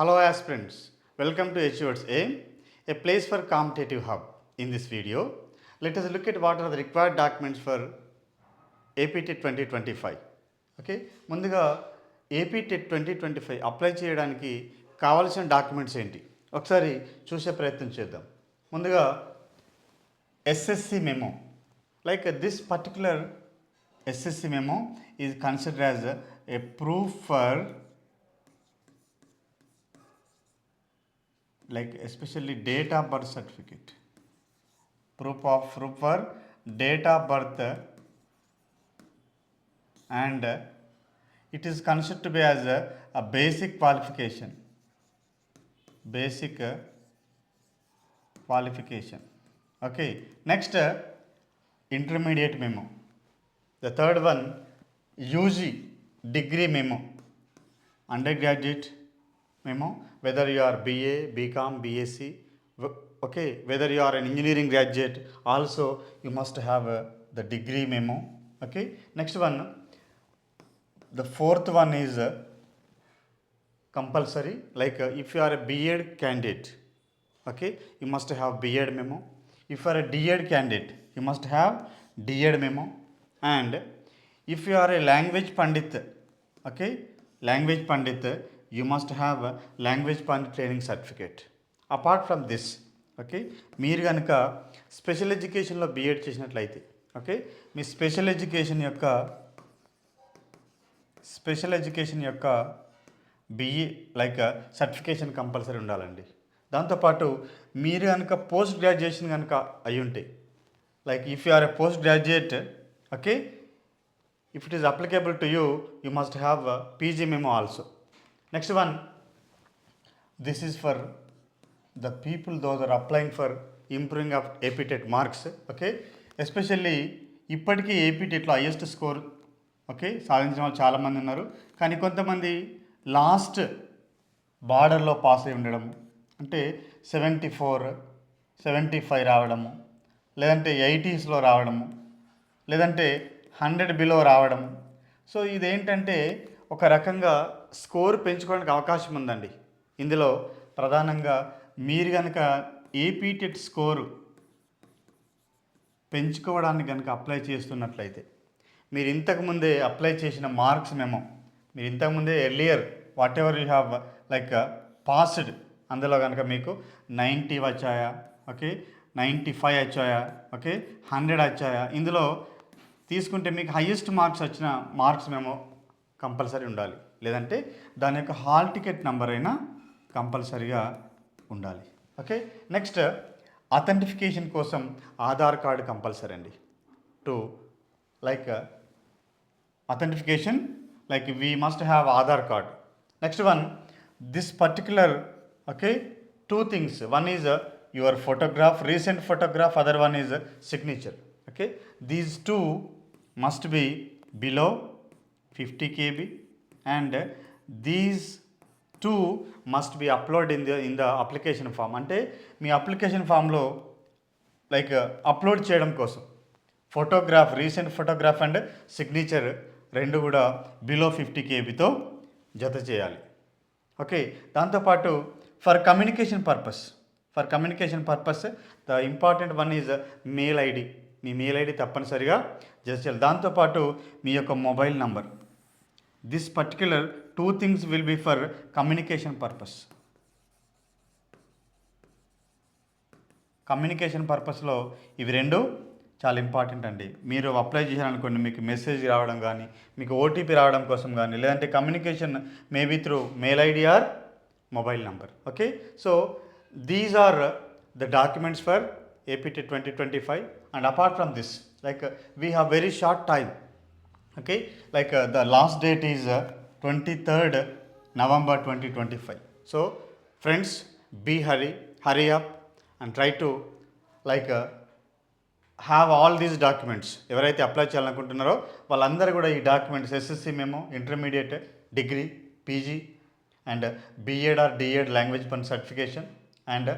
Hello aspirants, welcome to HUR's AIM, a place for competitive hub. In this video, let us look at what are the required documents for APT 2025. Okay ముందుగా AP TET twenty twenty five apply చేయడానికి కావాల్సిన documents ఏంటి ఒకసారి చూసే ప్రయత్నం చేద్దాం ముందుగా SSC memo like this particular SSC memo is consider as a proof for like especially date of birth certificate. Proof of proof for date of birth and it is considered to be as a, a basic qualification. Basic qualification. Okay next intermediate memo. The third one ug degree memo. Undergraduate memo whether you are ba bcom bsc okay whether you are an engineering graduate also you must have uh, the degree memo okay. Next one the fourth one is uh, compulsory like uh, if you are a B.Ed candidate okay you must have B.Ed memo. If you are a D.Ed candidate you must have D.Ed memo. And if you are a language pandit okay language pandit you must have a language training training certificate. From this okay మీరు కనుక special ఎడ్యుకేషన్లో BEd చేసినట్లయితే okay మీ special education యొక్క special education యొక్క BE like certification compulsory ఉండాలండి. దాంతోపాటు మీరు కనుక పోస్ట్ గ్రాడ్యుయేషన్ కనుక అయి ఉంటే like if you are a post graduate okay if it is applicable to you you must have PG memo also next one this is for the people those are applying for improving of APTET marks okay especially ఇప్పటికీ ఏపీటెట్లో highest score okay సాధించిన వాళ్ళు చాలామంది ఉన్నారు. కానీ కొంతమంది last బార్డర్లో pass అయి ఉండడం అంటే సెవెంటీ ఫోర్ సెవెంటీ ఫైవ్ రావడము లేదంటే ఎయిటీస్లో రావడము లేదంటే హండ్రెడ్ బిలో రావడం సో ఇదేంటంటే ఒక రకంగా స్కోర్ పెంచుకోవడానికి అవకాశం ఉందండి. ఇందులో ప్రధానంగా మీరు కనుక ఏపీటెట్ స్కోరు పెంచుకోవడానికి కనుక అప్లై చేస్తున్నట్లయితే మీరు ఇంతకుముందే అప్లై చేసిన మార్క్స్ మేము మీరు ఇంతకుముందే earlier whatever you have like passed అందులో కనుక మీకు నైంటీ వచ్చాయా ఓకే నైంటీ ఫైవ్ వచ్చాయా ఓకే హండ్రెడ్ వచ్చాయా ఇందులో తీసుకుంటే మీకు హయ్యెస్ట్ మార్క్స్ వచ్చిన మార్క్స్ మేము కంపల్సరీ ఉండాలి. లేదంటే దాని యొక్క హాల్ టికెట్ నెంబర్ అయినా కంపల్సరీగా ఉండాలి. ఓకే? నెక్స్ట్ అథెంటిఫికేషన్ కోసం ఆధార్ కార్డు కంపల్సరీ అండి. To like authentication like we must have Aadhaar card. Next one this particular okay? Two things. One is your photograph recent photograph other one is signature. Okay? These two must be below 50 kb and these these two must be uploaded in the in the application form అంటే మీ application ఫామ్లో like upload చేయడం కోసం photograph recent photograph and signature రెండు కూడా below fifty కేబీతో జత చేయాలి. ఓకే దాంతోపాటు for communication purpose for communication purpose the important one is mail ID. Me mail ID తప్పనిసరిగా జత చేయాలి. దాంతోపాటు మీ యొక్క mobile number. This particular two things will be for communication purpose communication పర్పస్లో ఇవి రెండు చాలా ఇంపార్టెంట్ అండి. మీరు అప్లై చేశారనుకోండి మీకు మెసేజ్ రావడం కానీ మీకు ఓటీపీ రావడం కోసం కానీ లేదంటే communication maybe through mail ID or mobile number okay so these are the documents for APT twenty twenty five and apart from this like we have very short time okay? Like uh, the last date is uh, 23rd november 2025 so friends be hurry hurry up and try to like uh, have all these documents ఎవరైతే apply చేయాలనుకుంటున్నారో వాళ్ళందరూ కూడా ఈ documents SSC memo intermediate degree PG and BEd or DEd language పని certification and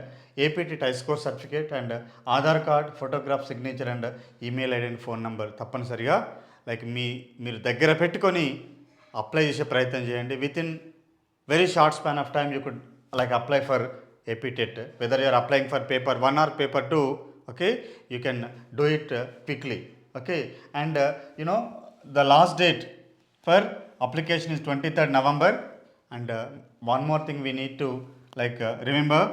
APT tie score certificate and Aadhaar card photograph signature and email ID and phone number తప్పనిసరిగా like మీ మీరు దగ్గర పెట్టుకొని అప్లై చేసే ప్రయత్నం చేయండి. Within very short span of time you could like apply for APTET whether you're applying for paper one or paper two okay you can do it quickly okay and you know the last date for application is twenty third November and one more thing we need to like remember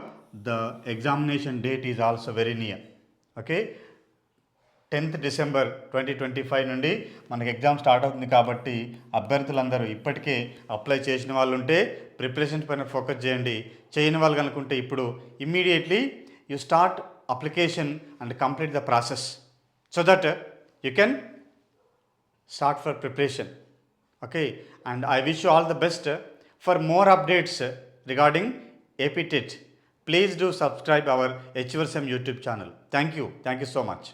the examination date is also very near okay tenth December twenty twenty five నుండి మనకి exam start అవుతుంది కాబట్టి అభ్యర్థులందరూ ఇప్పటికే apply చేసిన వాళ్ళు ఉంటే preparation పైన ఫోకస్ చేయండి. చేయని వాళ్ళు కనుకుంటే ఇప్పుడు immediately you start application and complete the process so that you can start for preparation. Okay? And I wish you all the best for more updates regarding APTET please do subscribe our హెచ్వర్సెమ్ YouTube channel. Thank you. Thank you so much.